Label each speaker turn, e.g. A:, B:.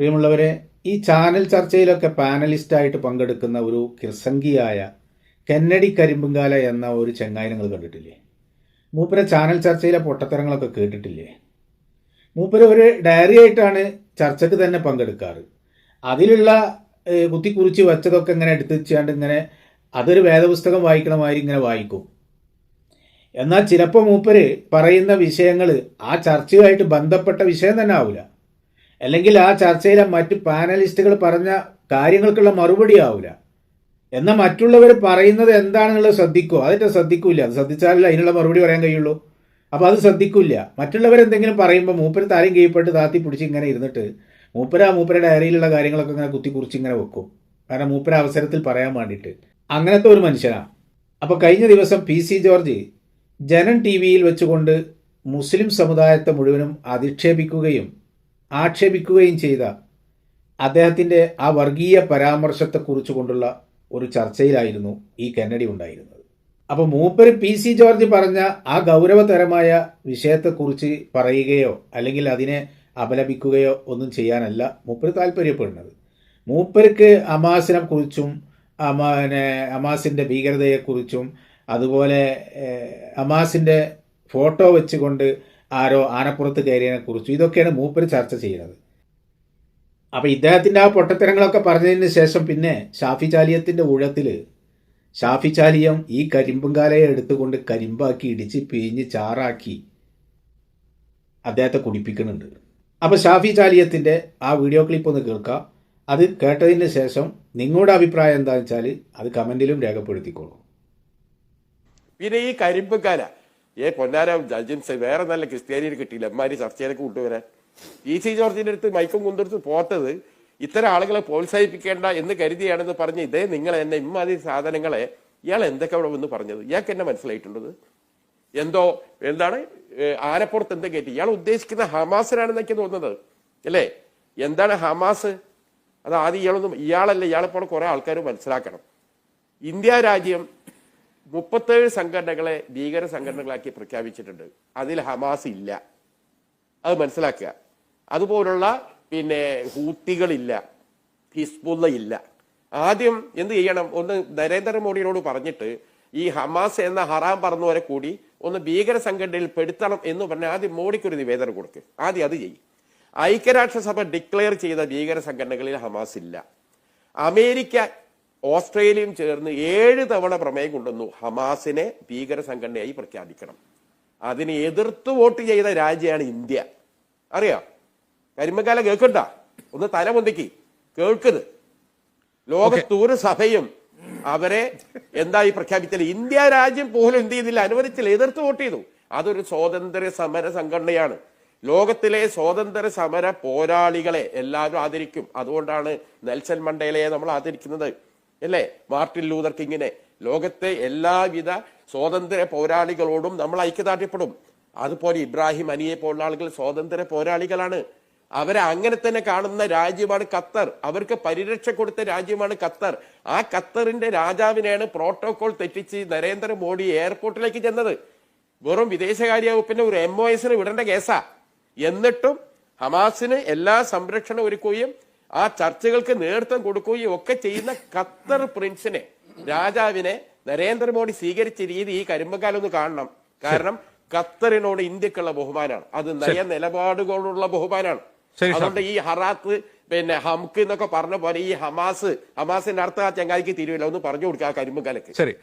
A: പ്രിയമുള്ളവരെ ഈ ചാനൽ ചർച്ചയിലൊക്കെ പാനലിസ്റ്റായിട്ട് പങ്കെടുക്കുന്ന ഒരു കിർസംഗിയായ കെന്നഡി കരിമ്പുങ്കാല എന്ന ഒരു ചെങ്ങായി നിങ്ങൾ കണ്ടിട്ടില്ലേ? മൂപ്പരെ ചാനൽ ചർച്ചയിലെ പൊട്ടത്തരങ്ങളൊക്കെ കേട്ടിട്ടില്ലേ? മൂപ്പര് ഒരു ഡയറി ആയിട്ടാണ് ചർച്ചയ്ക്ക് തന്നെ പങ്കെടുക്കാറ്. അതിലുള്ള കുത്തി കുറിച്ച് വെച്ചതൊക്കെ ഇങ്ങനെ എടുത്ത് വെച്ചാണ്ട് ഇങ്ങനെ അതൊരു വേദപുസ്തകം വായിക്കണ മാതിരി ഇങ്ങനെ വായിക്കും. എന്നാൽ ചിലപ്പോൾ മൂപ്പര് പറയുന്ന വിഷയങ്ങൾ ആ ചർച്ചയുമായിട്ട് ബന്ധപ്പെട്ട വിഷയം തന്നെ ആവില്ല അല്ലെങ്കിൽ ആ ചർച്ചയിലെ മറ്റ് പാനലിസ്റ്റുകൾ പറഞ്ഞ കാര്യങ്ങൾക്കുള്ള മറുപടി ആവില്ല എന്നാൽ മറ്റുള്ളവർ പറയുന്നത് എന്താണെന്നുള്ളത് ശ്രദ്ധിക്കുക അതിന്റെ ശ്രദ്ധിക്കില്ല അത് ശ്രദ്ധിച്ചാലല്ല അതിനുള്ള മറുപടി പറയാൻ കഴിയുള്ളൂ. അപ്പോൾ അത് ശ്രദ്ധിക്കില്ല മറ്റുള്ളവരെന്തെങ്കിലും പറയുമ്പോൾ മൂപ്പര് താരം കീഴ്പ്പെട്ട് താത്തി പിടിച്ച് ഇങ്ങനെ ഇരുന്നിട്ട് മൂപ്പര മൂപ്പരുടെ ഡയറിയിലുള്ള കാര്യങ്ങളൊക്കെ ഇങ്ങനെ കുത്തി കുറിച്ച് ഇങ്ങനെ വെക്കും. കാരണം മൂപ്പര അവസരത്തിൽ പറയാൻ വേണ്ടിയിട്ട്. അങ്ങനത്തെ ഒരു മനുഷ്യനാണ് അപ്പോൾ കഴിഞ്ഞ ദിവസം പി സി ജോർജ് ജനൻ ടി വിയിൽ വെച്ചുകൊണ്ട് മുസ്ലിം സമുദായത്തെ മുഴുവനും അധിക്ഷേപിക്കുകയും ആക്ഷേപിക്കുകയും ചെയ്ത അദ്ദേഹത്തിന്റെ ആ വർഗീയ പരാമർശത്തെക്കുറിച്ച് കൊണ്ടുള്ള ഒരു ചർച്ചയിലായിരുന്നു ഈ കെന്നഡി ഉണ്ടായിരുന്നത്. അപ്പോൾ മൂപ്പര് പി സി ജോർജ് പറഞ്ഞ ആ ഗൗരവതരമായ വിഷയത്തെക്കുറിച്ച് പറയുകയോ അല്ലെങ്കിൽ അതിനെ അപലപിക്കുകയോ ഒന്നും ചെയ്യാനല്ല മൂപ്പര് താല്പര്യപ്പെടുന്നത്. മൂപ്പർക്ക് അമാസിനെ കുറിച്ചും അമാനെ അമാസിന്റെ ഭീകരതയെക്കുറിച്ചും അതുപോലെ അമാസിന്റെ ഫോട്ടോ വെച്ചുകൊണ്ട് ആരോ ആനപ്പുറത്ത് കയറിയതിനെ കുറിച്ചും ഇതൊക്കെയാണ് മൂപ്പർ ചർച്ച ചെയ്യുന്നത്. അപ്പോൾ ഇദ്ദേഹത്തിന്റെ ആ പൊട്ടത്തരങ്ങളൊക്കെ പറഞ്ഞതിന് ശേഷം പിന്നെ ഷാഫി ചാലിയത്തിന്റെ ഊഴത്തിൽ ഷാഫി ചാലിയം ഈ കരിമ്പുംകാലയെ എടുത്തുകൊണ്ട് കരിമ്പാക്കി ഇടിച്ച് പിഴിഞ്ഞ് ചാറാക്കി അദ്ദേഹത്തെ കുടിപ്പിക്കുന്നുണ്ട്. അപ്പോൾ ഷാഫി ചാലിയത്തിന്റെ ആ വീഡിയോ ക്ലിപ്പ് ഒന്ന് കേൾക്കാം. അത് കേട്ടതിന് ശേഷം നിങ്ങളുടെ അഭിപ്രായം എന്താണെന്ന് വെച്ചാൽ അത് കമന്റിലും രേഖപ്പെടുത്തിക്കോളൂ.
B: പിന്നെ ഈ കരിമ്പക്കാല ഏ പൊന്നാര ജഡ്ജൻസ് വേറെ നല്ല ക്രിസ്ത്യാനിയിൽ കിട്ടിയില്ല. എമ്മാരി ചർച്ചയിലേക്ക് കൊണ്ടുവരാൻ. ഇ സി ജോർജിന്റെ അടുത്ത് മൈക്കും കൊണ്ടെടുത്ത് പോത്തത് ഇത്തരം ആളുകളെ പ്രോത്സാഹിപ്പിക്കേണ്ട എന്ന് കരുതിയാണെന്ന് പറഞ്ഞ് ഇതേ നിങ്ങൾ എന്നെ ഇമ്മാതിരി സാധനങ്ങളെ ഇയാൾ എന്തൊക്കെ അവിടെ വന്ന് പറഞ്ഞത്? ഇയാൾക്ക് എന്നെ മനസ്സിലായിട്ടുള്ളത്? എന്തോ എന്താണ് ആനപ്പുറത്ത് എന്തൊക്കെ കയറ്റി ഇയാൾ ഉദ്ദേശിക്കുന്ന ഹമാസിനാണെന്നൊക്കെ തോന്നുന്നത്. അല്ലേ? എന്താണ് ഹമാസ്? അത് ആദ്യം ഇയാളൊന്നും ഇയാളല്ല ഇയാളെപ്പോലെ കുറെ ആൾക്കാർ മനസ്സിലാക്കണം. ഇന്ത്യ രാജ്യം മുപ്പത്തേഴ് സംഘടനകളെ ഭീകര സംഘടനകളാക്കി പ്രഖ്യാപിച്ചിട്ടുണ്ട്. അതിൽ ഹമാസ് ഇല്ല. അത് മനസ്സിലാക്കുക. അതുപോലുള്ള പിന്നെ ഹൂത്തികളില്ല. ഹിസ്ബുള്ള ഇല്ല. ആദ്യം എന്ത് ചെയ്യണം? ഒന്ന് നരേന്ദ്രമോദിയോട് പറഞ്ഞിട്ട് ഈ ഹമാസ് എന്ന ഹറാം പറഞ്ഞവരെ കൂടി ഒന്ന് ഭീകര സംഘടനയിൽ പെടുത്തണം എന്ന് പറഞ്ഞ് ആദ്യം മോഡിക്കൊരു നിവേദനം കൊടുക്കുക ആദ്യം അത് ചെയ്യും. ഐക്യരാഷ്ട്രസഭ ഡിക്ലെയർ ചെയ്ത ഭീകര സംഘടനകളിൽ ഹമാസ് ഇല്ല. അമേരിക്ക ഓസ്ട്രേലിയയും ചേർന്ന് ഏഴ് തവണ പ്രമേയം കൊണ്ടുവന്നു ഹമാസിനെ ഭീകര സംഘടനയായി പ്രഖ്യാപിക്കണം. അതിനെ എതിർത്ത് വോട്ട് ചെയ്ത രാജ്യമാണ് ഇന്ത്യ. അറിയാം? കരിമ്പക്കാല കേൾക്കണ്ട? ഒന്ന് തലമൊന്തിക്ക് കേൾക്കുന്നത് ലോകത്ത് ഒരു സഭയും അവരെ എന്തായി പ്രഖ്യാപിച്ചില്ല ഇന്ത്യ രാജ്യം പോലും എന്ത് ചെയ്തില്ല. അനുവദിച്ചില്ല. എതിർത്ത് വോട്ട് ചെയ്തു. അതൊരു സ്വാതന്ത്ര്യ സമര സംഘടനയാണ്. ലോകത്തിലെ സ്വാതന്ത്ര്യ സമര പോരാളികളെ എല്ലാവരും ആദരിക്കും. അതുകൊണ്ടാണ് നെൽസൺ മണ്ടേലയെ നമ്മൾ ആദരിക്കുന്നത്. അല്ലേ? മാർട്ടിൻ ലൂതർ കിങ്ങിനെ. ലോകത്തെ എല്ലാവിധ സ്വാതന്ത്ര്യ പോരാളികളോടും നമ്മൾ ഐക്യദാർഢ്യപ്പെടും. അതുപോലെ ഇബ്രാഹിം അനിയെ പോലുള്ള ആളുകൾ സ്വാതന്ത്ര്യ പോരാളികളാണ്. അവരെ അങ്ങനെ തന്നെ കാണുന്ന രാജ്യമാണ് ഖത്തർ. അവർക്ക് പരിരക്ഷ കൊടുത്ത രാജ്യമാണ് ഖത്തർ. ആ ഖത്തറിന്റെ രാജാവിനെയാണ് പ്രോട്ടോകോൾ തെറ്റിച്ച് നരേന്ദ്രമോദി എയർപോർട്ടിലേക്ക് ചെന്നത്. വെറും വിദേശകാര്യ വകുപ്പിന്റെ ഒരു എം ഒ എസിന് വിടേണ്ട കേസാ. എന്നിട്ടും ഹമാസിന് എല്ലാ സംരക്ഷണം ഒരുക്കുകയും ആ ചർച്ചകൾക്ക് നേതൃത്വം കൊടുക്കുകയും ഒക്കെ ചെയ്യുന്ന ഖത്തർ പ്രിൻസിനെ രാജാവിനെ നരേന്ദ്രമോദി സ്വീകരിച്ച രീതി ഈ കരിമ്പക്കാലം ഒന്ന് കാണണം. കാരണം ഖത്തറിനോട് ഇന്ത്യക്കുള്ള ബഹുമാനാണ്. അത് നയ നിലപാടുകളോടുള്ള ബഹുമാനാണ്. അതുകൊണ്ട് ഈ ഹറാത്ത് പിന്നെ ഹംക്ക് എന്നൊക്കെ പറഞ്ഞ പോലെ ഈ ഹമാസ് ഹമാസിന്റെ അർത്ഥം ആ ചെങ്ങാതിക്ക് തിരുവില്ല. ഒന്ന് പറഞ്ഞു കൊടുക്കുക ആ കരിമ്പക്കാലക്ക്
C: ശരി.